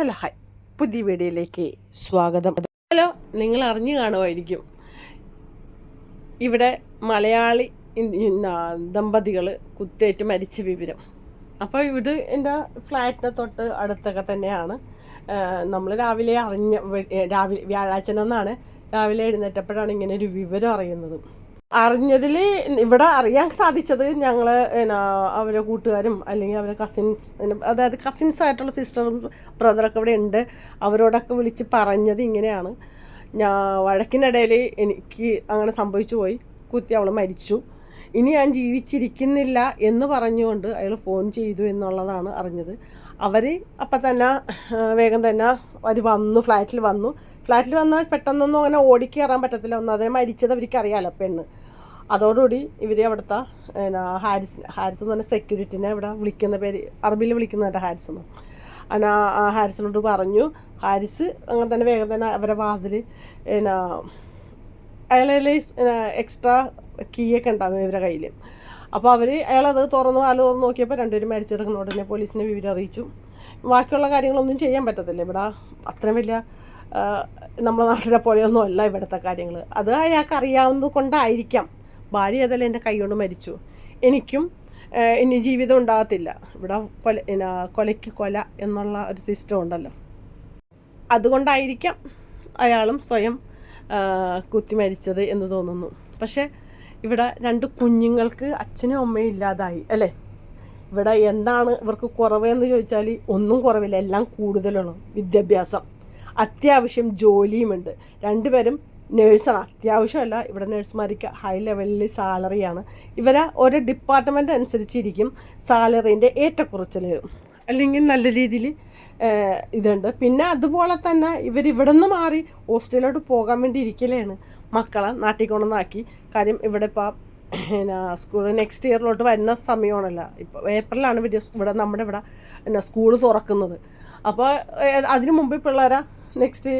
Hello hi പുതിയ വീഡിയോയിലേക്ക് സ്വാഗതം. ഹലോ നിങ്ങൾ അറിഞ്ഞു കാണുമായിരിക്കും. ഇവിടെ മലയാളി ദമ്പതികൾ കുത്തേറ്റ് മരിച്ച വിവരം. അപ്പോൾ ഇത് എന്റെ ഫ്ലാറ്റിന് തൊട്ട് അടുത്തൊക്കെ തന്നെയാണ്. നമ്മൾ രാവിലെ അറിഞ്ഞ രാവിലെ വ്യാഴാഴ്ച എന്നാണ് രാവിലെ എഴുന്നേറ്റപ്പോഴാണ് ഇങ്ങനെ ഒരു വിവരം അറിയുന്നത്. അറിഞ്ഞതിൽ ഇവിടെ അറിയാൻ സാധിച്ചത് ഞങ്ങൾ എന്നാ അവരെ കൂട്ടുകാരും അല്ലെങ്കിൽ അവരെ കസിൻസ് അതായത് കസിൻസ് ആയിട്ടുള്ള സിസ്റ്ററും ബ്രദറൊക്കെ ഇവിടെ ഉണ്ട്. അവരോടൊക്കെ വിളിച്ച് പറഞ്ഞത് ഇങ്ങനെയാണ്. ഞാൻ വഴക്കിനിടയിൽ എനിക്ക് അങ്ങനെ സംഭവിച്ചു പോയി. കുത്തി അവൾ മരിച്ചു. ഇനി ഞാൻ ജീവിച്ചിരിക്കുന്നില്ല എന്ന് പറഞ്ഞുകൊണ്ട് അയാൾ ഫോൺ ചെയ്തു എന്നുള്ളതാണ് അറിഞ്ഞത്. അവർ അപ്പം തന്നെ വേഗം തന്നെ അവർ വന്നു ഫ്ലാറ്റിൽ വന്നു. ഫ്ലാറ്റിൽ വന്നാൽ പെട്ടെന്നൊന്നും അങ്ങനെ ഓടിക്കയറാൻ പറ്റത്തില്ല. ഒന്നാതെ മരിച്ചത് അവർക്ക് അറിയാമല്ലോ പെണ്ണ്. അതോടുകൂടി ഇവർ അവിടുത്തെ എന്നാ ഹാരിസ് ഹാരിസ് എന്ന് പറഞ്ഞ സെക്യൂരിറ്റിനെ ഇവിടെ വിളിക്കുന്ന പേര് അറബിയിൽ കേട്ടോ ഹാരിസ് എന്ന്. അങ്ങനെ ഹാരിസിനോട് പറഞ്ഞു ഹാരിസ് അങ്ങനെ തന്നെ വേഗം തന്നെ അവരെ വാതിൽ എന്നാ അയാളെ എക്സ്ട്രാ കീയൊക്കെ ഉണ്ടാകും ഇവരുടെ കയ്യിൽ അപ്പോൾ അവർ അയാളത് തുറന്ന് വാൽ തുറന്ന് നോക്കിയപ്പോൾ രണ്ടുപേരും മരിച്ചെടുക്കുന്ന ഉടനെ പോലീസിനെ വിവരം അറിയിച്ചു. ബാക്കിയുള്ള കാര്യങ്ങളൊന്നും ചെയ്യാൻ പറ്റത്തില്ല ഇവിടെ. അത്രയും വലിയ നമ്മുടെ നാട്ടിലെ പോലെയൊന്നും അല്ല ഇവിടുത്തെ കാര്യങ്ങൾ അത് അയാൾക്ക് അറിയാവുന്നത് കൊണ്ടായിരിക്കാം. ഭാര്യ ഏതായാലും എന്റെ കൈ കൊണ്ട് മരിച്ചു. എനിക്കും ഇനി ജീവിതം ഉണ്ടാകത്തില്ല. ഇവിടെ കൊല കൊലയ്ക്ക് കൊല എന്നുള്ള ഒരു സിസ്റ്റം ഉണ്ടല്ലോ. അതുകൊണ്ടായിരിക്കാം അയാളും സ്വയം കുത്തി മരിച്ചത് എന്ന് തോന്നുന്നു. പക്ഷേ ഇവിടെ രണ്ട് കുഞ്ഞുങ്ങൾക്ക് അച്ഛനും അമ്മയും ഇല്ലാതായി അല്ലേ? ഇവിടെ എന്താണ് ഇവർക്ക് കുറവെന്ന് ചോദിച്ചാൽ ഒന്നും കുറവില്ല എല്ലാം കൂടുതലാണ് വിദ്യാഭ്യാസം. അത്യാവശ്യം ജോലിയുമുണ്ട്. രണ്ടുപേരും നേഴ്സാണ്. അത്യാവശ്യമല്ല ഇവിടെ നേഴ്സുമാർക്ക് ഹൈ ലെവലിൽ സാലറിയാണ്. ഇവരെ ഓരോ ഡിപ്പാർട്ട്മെന്റ് അനുസരിച്ചിരിക്കും സാലറീന്റെ ഏറ്റക്കുറച്ചിൽ അല്ലെങ്കിൽ നല്ല രീതിയിൽ ഇതുണ്ട്. പിന്നെ അതുപോലെ തന്നെ ഇവർ ഇവിടെ നിന്ന് മാറി ഹോസ്റ്റലിലോട്ട് പോകാൻ വേണ്ടി ഇരിക്കലാണ്. മക്കളെ നാട്ടിൽ കൊണ്ടുവന്നാക്കി. കാര്യം ഇവിടെ ഇപ്പോൾ പിന്നെ സ്കൂൾ നെക്സ്റ്റ് ഇയറിലോട്ട് വരുന്ന സമയമാണല്ലോ. ഇപ്പോൾ ഏപ്രിലാണ് വിദ്യ ഇവിടെ നമ്മുടെ ഇവിടെ പിന്നെ സ്കൂൾ തുറക്കുന്നത്. അപ്പോൾ അതിനു മുമ്പ് പിള്ളേരെ നെക്സ്റ്റ്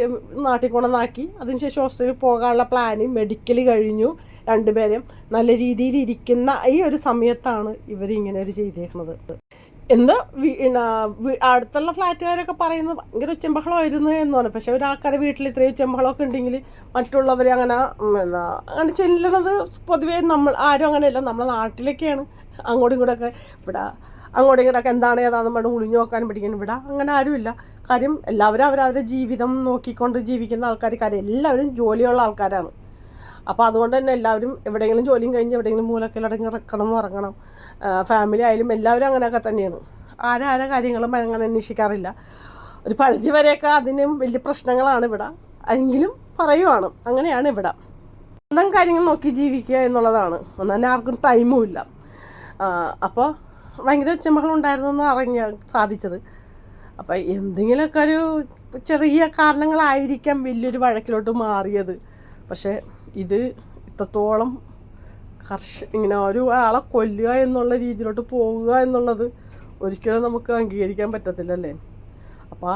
നാട്ടിൽ കൊണ്ടുവന്നാക്കി. അതിനുശേഷം ഹോസ്റ്റലിൽ പോകാനുള്ള പ്ലാനിങ് മെഡിക്കൽ കഴിഞ്ഞു രണ്ടുപേരും. നല്ല രീതിയിൽ ഇരിക്കുന്ന ഈ ഒരു സമയത്താണ് ഇവരിങ്ങനെ ഒരു ചെയ്തേക്കുന്നത്. എന്താ? അടുത്തുള്ള ഫ്ലാറ്റുകാരൊക്കെ പറയുന്നത് ഭയങ്കര ഉച്ചമ്പഹളമായിരുന്നു എന്ന് പറഞ്ഞു. പക്ഷെ ഒരാൾക്കാരെ വീട്ടിൽ ഇത്രയും ഉച്ചമ്പഹളമൊക്കെ ഉണ്ടെങ്കിൽ മറ്റുള്ളവർ അങ്ങനെ എന്താ അങ്ങനെ ചെല്ലണത് പൊതുവേ നമ്മൾ ആരും അങ്ങനെയല്ല. നമ്മളെ നാട്ടിലൊക്കെയാണ്. അങ്ങോട്ടും ഇങ്ങോട്ടൊക്കെ ഇവിടെ അങ്ങോട്ടും ഇങ്ങോട്ടൊക്കെ എന്താണ് ഏതാണെന്ന് പറഞ്ഞ് ഒളിഞ്ഞു നോക്കാൻ പഠിക്കാൻ ഇവിടെ അങ്ങനെ ആരുമില്ല. കാര്യം എല്ലാവരും അവരവരുടെ ജീവിതം നോക്കിക്കൊണ്ട് ജീവിക്കുന്ന ആൾക്കാർ കാര്യം എല്ലാവരും ജോലിയുള്ള ആൾക്കാരാണ്. അപ്പോൾ അതുകൊണ്ട് തന്നെ എല്ലാവരും എവിടെയെങ്കിലും ജോലിയും കഴിഞ്ഞ് എവിടെയെങ്കിലും മൂലക്കിലടങ്ങി ഇറക്കണം ഇറങ്ങണം ഫാമിലി ആയാലും എല്ലാവരും അങ്ങനെയൊക്കെ തന്നെയാണ്. ആരാരെ കാര്യങ്ങളും അങ്ങനെ അന്വേഷിക്കാറില്ല. ഒരു പരിധി വരെയൊക്കെ അതിനും വലിയ പ്രശ്നങ്ങളാണ് ഇവിടെ. എങ്കിലും പറയുവാണ് അങ്ങനെയാണ് ഇവിടെ. സ്വന്തം കാര്യങ്ങൾ നോക്കി ജീവിക്കുക എന്നുള്ളതാണ്. ഒന്നും ആർക്കും ടൈമും ഇല്ല. അപ്പോൾ ഭയങ്കര ഒച്ചമകളുണ്ടായിരുന്നു എന്ന് അറിഞ്ഞാൽ സാധിച്ചത്. അപ്പോൾ എന്തെങ്കിലുമൊക്കെ ഒരു ചെറിയ കാരണങ്ങളായിരിക്കാം വലിയൊരു വഴക്കിലോട്ട് മാറിയത്. പക്ഷേ ഇത് ഇത്രത്തോളം കർഷ ഇങ്ങനെ ഒരു ആളെ കൊല്ലുക എന്നുള്ള രീതിയിലോട്ട് പോവുക എന്നുള്ളത് ഒരിക്കലും നമുക്ക് അംഗീകരിക്കാൻ പറ്റത്തില്ലല്ലേ? അപ്പോൾ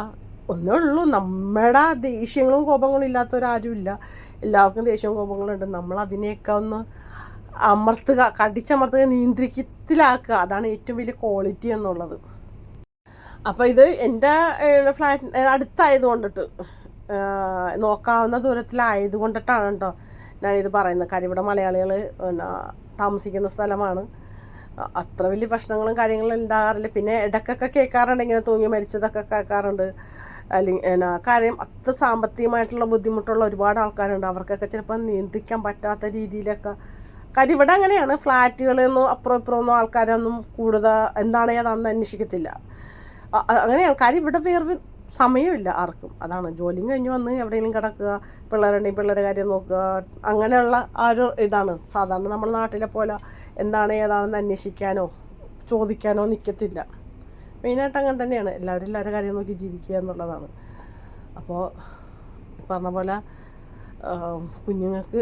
ഒന്നേ ഉള്ളൂ. നമ്മുടെ ദേഷ്യങ്ങളും കോപങ്ങളും ഇല്ലാത്തവരാരുമില്ല. എല്ലാവർക്കും ദേഷ്യവും കോപങ്ങളുണ്ട്. നമ്മൾ അതിനെയൊക്കെ ഒന്ന് അമർത്തുക കടിച്ചമർത്തുക നിയന്ത്രിക്കത്തിലാക്കുക. അതാണ് ഏറ്റവും വലിയ ക്വാളിറ്റി എന്നുള്ളത്. അപ്പോൾ ഇത് എന്റെ ഫ്ലാറ്റ് അടുത്തായത് കൊണ്ടിട്ട് നോക്കാവുന്ന ദൂരത്തിലായത് കൊണ്ടിട്ടാണ് കേട്ടോ ഞാനിത് പറയുന്നത്. കാര്യം ഇവിടെ മലയാളികൾ താമസിക്കുന്ന സ്ഥലമാണ്. അത്ര വലിയ പ്രശ്നങ്ങളും കാര്യങ്ങളും ഉണ്ടാകാറില്ല. പിന്നെ ഇടക്കൊക്കെ കേൾക്കാറുണ്ട്. ഇങ്ങനെ തൂങ്ങി മരിച്ചതൊക്കെ കേൾക്കാറുണ്ട്. അല്ലെങ്കിൽ എന്നാ കാര്യം അത്ര സാമ്പത്തികമായിട്ടുള്ള ബുദ്ധിമുട്ടുള്ള ഒരുപാട് ആൾക്കാരുണ്ട്. അവർക്കൊക്കെ ചിലപ്പോൾ നിയന്ത്രിക്കാൻ പറ്റാത്ത രീതിയിലൊക്കെ. കാര്യം ഇവിടെ അങ്ങനെയാണ്. ഫ്ലാറ്റുകളിൽ നിന്നും അപ്പുറം ഇപ്പുറം ഒന്നും ആൾക്കാരൊന്നും കൂടുതൽ എന്താണ് അതാണെന്ന് അന്വേഷിക്കത്തില്ല. അങ്ങനെയാണ്. കാര്യം ഇവിടെ വേറെ സമയമില്ല ആർക്കും. അതാണ് ജോലിയും കഴിഞ്ഞ് വന്ന് എവിടെയെങ്കിലും കിടക്കുക പിള്ളേരുണ്ടെങ്കിൽ പിള്ളേരുടെ കാര്യം നോക്കുക അങ്ങനെയുള്ള ആ ഒരു ഇതാണ്. സാധാരണ നമ്മുടെ നാട്ടിലെ പോലെ എന്താണ് ഏതാണെന്ന് അന്വേഷിക്കാനോ ചോദിക്കാനോ നിൽക്കത്തില്ല മെയിനായിട്ട് അങ്ങനെ തന്നെയാണ്. എല്ലാവരും എല്ലാവരുടെ കാര്യം നോക്കി ജീവിക്കുക എന്നുള്ളതാണ്. അപ്പോൾ പറഞ്ഞ പോലെ കുഞ്ഞുങ്ങൾക്ക്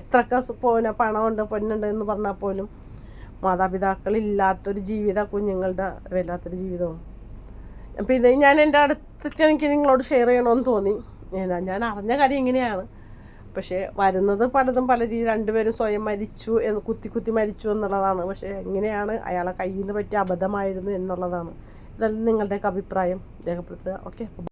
എത്രയൊക്കെ പോന പണമുണ്ട് പൊന്നുണ്ട് എന്ന് പറഞ്ഞാൽ പോലും മാതാപിതാക്കളില്ലാത്തൊരു ജീവിത കുഞ്ഞുങ്ങളുടെ വല്ലാത്തൊരു ജീവിതവും അപ്പോൾ ഇത് ഞാൻ എന്റെ അടുത്തൊക്കെ എനിക്ക് നിങ്ങളോട് ഷെയർ ചെയ്യണമെന്ന് തോന്നി. ഞാൻ അറിഞ്ഞ കാര്യം ഇങ്ങനെയാണ്. പക്ഷേ വരുന്നത് പലതും പല രീതി രണ്ടുപേരും സ്വയം മരിച്ചു എന്ന് കുത്തി കുത്തി മരിച്ചു എന്നുള്ളതാണ്. പക്ഷേ എങ്ങനെയാണ് അയാളെ കയ്യിൽ നിന്ന് പറ്റിയ അബദ്ധമായിരുന്നു എന്നുള്ളതാണ്. ഇതെല്ലാം നിങ്ങളുടെയൊക്കെ അഭിപ്രായം. രേഖപ്പെടുത്തുക. ഓക്കെ